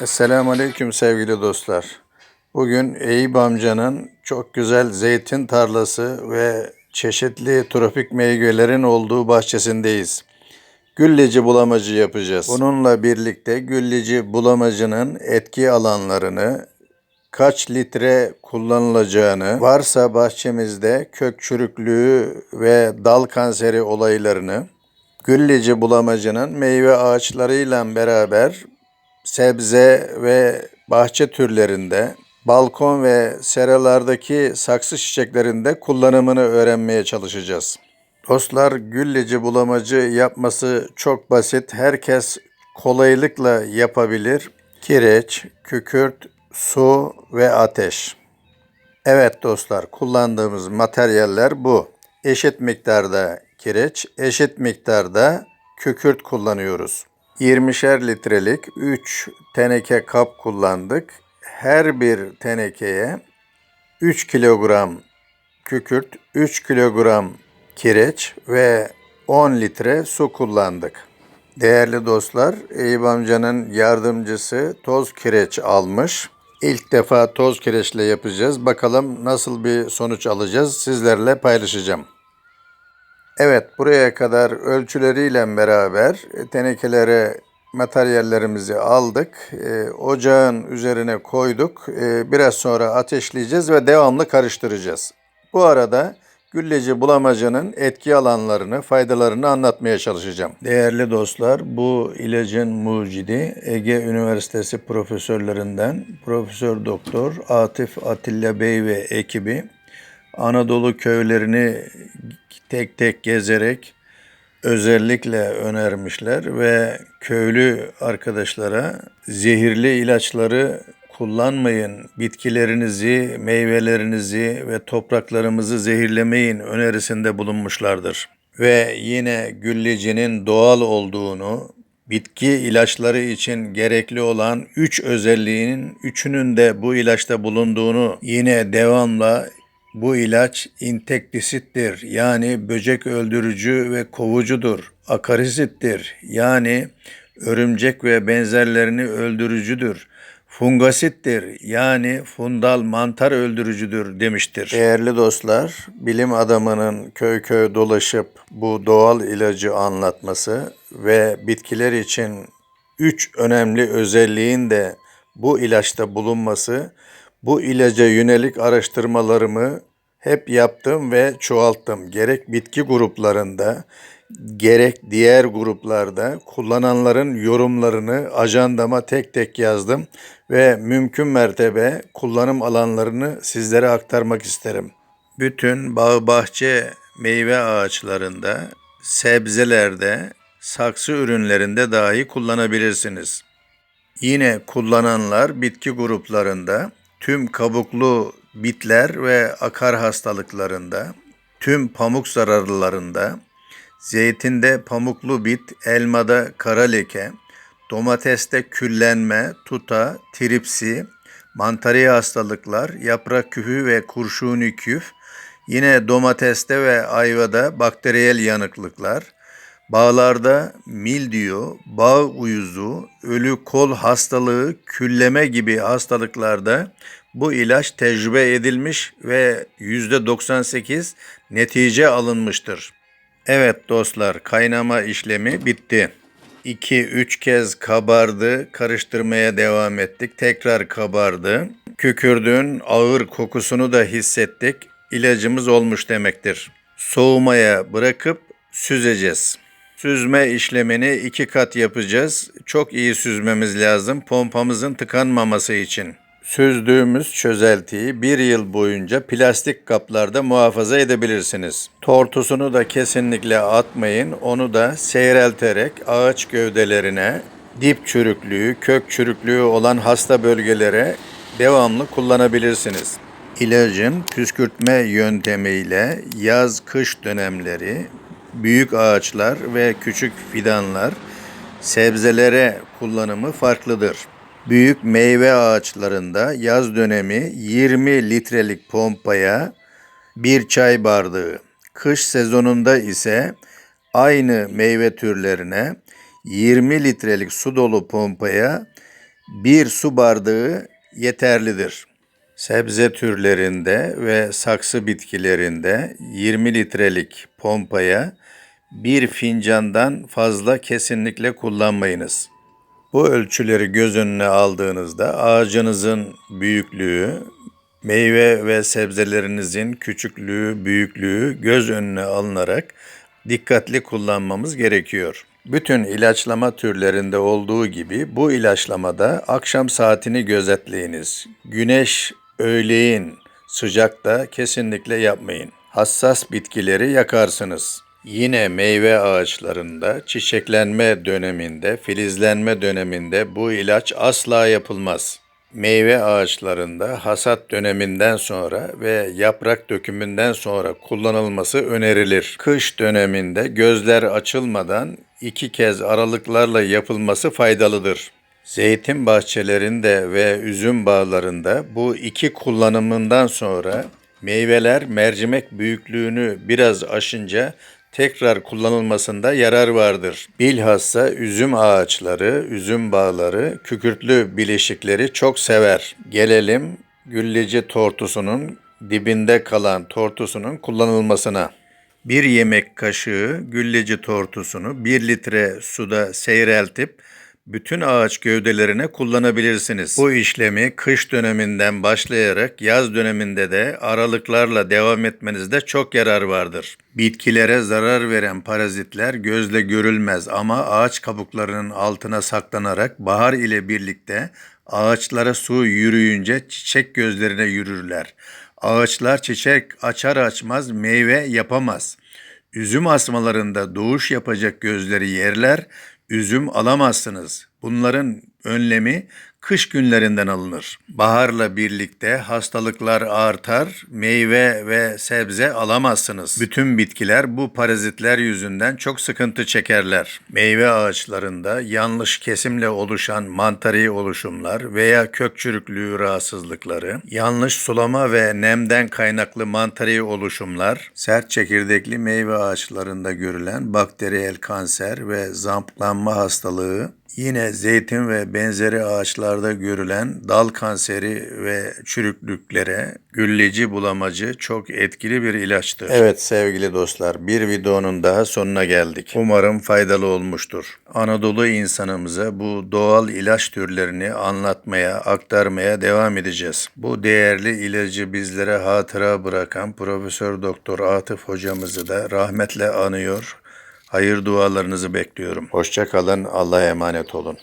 Esselamu Aleyküm sevgili dostlar. Bugün Eyüp amcanın çok güzel zeytin tarlası ve çeşitli tropik meyvelerin olduğu bahçesindeyiz. Gülleci bulamacı yapacağız. Bununla birlikte gülleci bulamacının etki alanlarını, kaç litre kullanılacağını, varsa bahçemizde kök çürüklüğü ve dal kanseri olaylarını, gülleci bulamacının meyve ağaçlarıyla beraber sebze ve bahçe türlerinde, balkon ve seralardaki saksı çiçeklerinde kullanımını öğrenmeye çalışacağız. Dostlar gülleci bulamacı yapması çok basit. Herkes kolaylıkla yapabilir. Kireç, kükürt, su ve ateş. Evet dostlar kullandığımız materyaller bu. Eşit miktarda kireç, eşit miktarda kükürt kullanıyoruz. 20'şer litrelik 3 teneke kap kullandık. Her bir tenekeye 3 kilogram kükürt, 3 kilogram kireç ve 10 litre su kullandık. Değerli dostlar, Eyüp amcanın yardımcısı toz kireç almış. İlk defa toz kireçle yapacağız. Bakalım nasıl bir sonuç alacağız sizlerle paylaşacağım. Evet, buraya kadar ölçüleriyle beraber tenekelere materyallerimizi aldık. E, ocağın üzerine koyduk. E, biraz sonra ateşleyeceğiz ve devamlı karıştıracağız. Bu arada gülleci bulamacının etki alanlarını, faydalarını anlatmaya çalışacağım. Değerli dostlar, bu ilacın mucidi Ege Üniversitesi profesörlerinden Profesör Doktor Atif Atilla Bey ve ekibi Anadolu köylerini tek tek gezerek özellikle önermişler ve köylü arkadaşlara zehirli ilaçları kullanmayın, bitkilerinizi, meyvelerinizi ve topraklarımızı zehirlemeyin önerisinde bulunmuşlardır. Ve yine güllecinin doğal olduğunu, bitki ilaçları için gerekli olan üç özelliğinin üçünün de bu ilaçta bulunduğunu yine devamla bu ilaç intektisittir yani böcek öldürücü ve kovucudur. Akarisittir yani örümcek ve benzerlerini öldürücüdür. Fungasittir yani fundal mantar öldürücüdür demiştir. Değerli dostlar, bilim adamının köy köy dolaşıp bu doğal ilacı anlatması ve bitkiler için üç önemli özelliğin de bu ilaçta bulunması bu ilaca yönelik araştırmalarımı hep yaptım ve çoğalttım. Gerek bitki gruplarında, gerek diğer gruplarda kullananların yorumlarını ajandama tek tek yazdım ve mümkün mertebe kullanım alanlarını sizlere aktarmak isterim. Bütün bağ bahçe meyve ağaçlarında, sebzelerde, saksı ürünlerinde dahi kullanabilirsiniz. Yine kullananlar bitki gruplarında tüm kabuklu bitler ve akar hastalıklarında, tüm pamuk zararlılarında, zeytinde pamuklu bit, elmada kara leke, domateste küllenme, tuta, tripsi, mantari hastalıklar, yaprak küfü ve kurşuni küf, yine domateste ve ayvada bakteriyel yanıklıklar, Bağlarda mildiyo, bağ uyuzu, ölü kol hastalığı, külleme gibi hastalıklarda bu ilaç tecrübe edilmiş ve %98 netice alınmıştır. Evet dostlar kaynama işlemi bitti. 2-3 kez kabardı, karıştırmaya devam ettik. Tekrar kabardı. Kükürdüğün ağır kokusunu da hissettik. İlacımız olmuş demektir. Soğumaya bırakıp süzeceğiz. Süzme işlemini iki kat yapacağız. Çok iyi süzmemiz lazım pompamızın tıkanmaması için. Süzdüğümüz çözeltiyi bir yıl boyunca plastik kaplarda muhafaza edebilirsiniz. Tortusunu da kesinlikle atmayın. Onu da seyrelterek ağaç gövdelerine, dip çürüklüğü, kök çürüklüğü olan hasta bölgelere devamlı kullanabilirsiniz. İlacın püskürtme yöntemiyle yaz-kış dönemleri büyük ağaçlar ve küçük fidanlar sebzelere kullanımı farklıdır. Büyük meyve ağaçlarında yaz dönemi 20 litrelik pompaya bir çay bardağı, kış sezonunda ise aynı meyve türlerine 20 litrelik su dolu pompaya Bir su bardağı yeterlidir. Sebze türlerinde ve saksı bitkilerinde 20 litrelik pompaya bir fincandan fazla kesinlikle kullanmayınız. Bu ölçüleri göz önüne aldığınızda ağacınızın büyüklüğü, meyve ve sebzelerinizin küçüklüğü, büyüklüğü göz önüne alınarak dikkatli kullanmamız gerekiyor. Bütün ilaçlama türlerinde olduğu gibi bu ilaçlamada akşam saatini gözetleyiniz. Güneş öğleyin sıcakta kesinlikle yapmayın. Hassas bitkileri yakarsınız. Yine meyve ağaçlarında çiçeklenme döneminde, filizlenme döneminde bu ilaç asla yapılmaz. Meyve ağaçlarında hasat döneminden sonra ve yaprak dökümünden sonra kullanılması önerilir. Kış döneminde gözler açılmadan iki kez aralıklarla yapılması faydalıdır. Zeytin bahçelerinde ve üzüm bağlarında bu iki kullanımından sonra meyveler mercimek büyüklüğünü biraz aşınca tekrar kullanılmasında yarar vardır. Bilhassa üzüm ağaçları, üzüm bağları, kükürtlü bileşikleri çok sever. Gelelim gülleci tortusunun dibinde kalan tortusunun kullanılmasına. Bir yemek kaşığı gülleci tortusunu 1 litre suda seyreltip bütün ağaç gövdelerine kullanabilirsiniz. Bu işlemi kış döneminden başlayarak yaz döneminde de aralıklarla devam etmenizde çok yarar vardır. Bitkilere zarar veren parazitler gözle görülmez ama ağaç kabuklarının altına saklanarak bahar ile birlikte ağaçlara su yürüyünce çiçek gözlerine yürürler. Ağaçlar çiçek açar açmaz meyve yapamaz. Üzüm asmalarında doğuş yapacak gözleri yerler, üzüm alamazsınız. Bunların önlemi kış günlerinden alınır. Baharla birlikte hastalıklar artar, meyve ve sebze alamazsınız. Bütün bitkiler bu parazitler yüzünden çok sıkıntı çekerler. Meyve ağaçlarında yanlış kesimle oluşan mantari oluşumlar veya kök çürüklüğü rahatsızlıkları, yanlış sulama ve nemden kaynaklı mantari oluşumlar, sert çekirdekli meyve ağaçlarında görülen bakteriyel kanser ve zamplanma hastalığı, Yine zeytin ve benzeri ağaçlarda görülen dal kanseri ve çürüklüklere gülleci bulamacı çok etkili bir ilaçtır. Evet sevgili dostlar bir videonun daha sonuna geldik. Umarım faydalı olmuştur. Anadolu insanımıza bu doğal ilaç türlerini anlatmaya, aktarmaya devam edeceğiz. Bu değerli ilacı bizlere hatıra bırakan Profesör Doktor Atıf hocamızı da rahmetle anıyor. Hayır dualarınızı bekliyorum. Hoşça kalın. Allah'a emanet olun.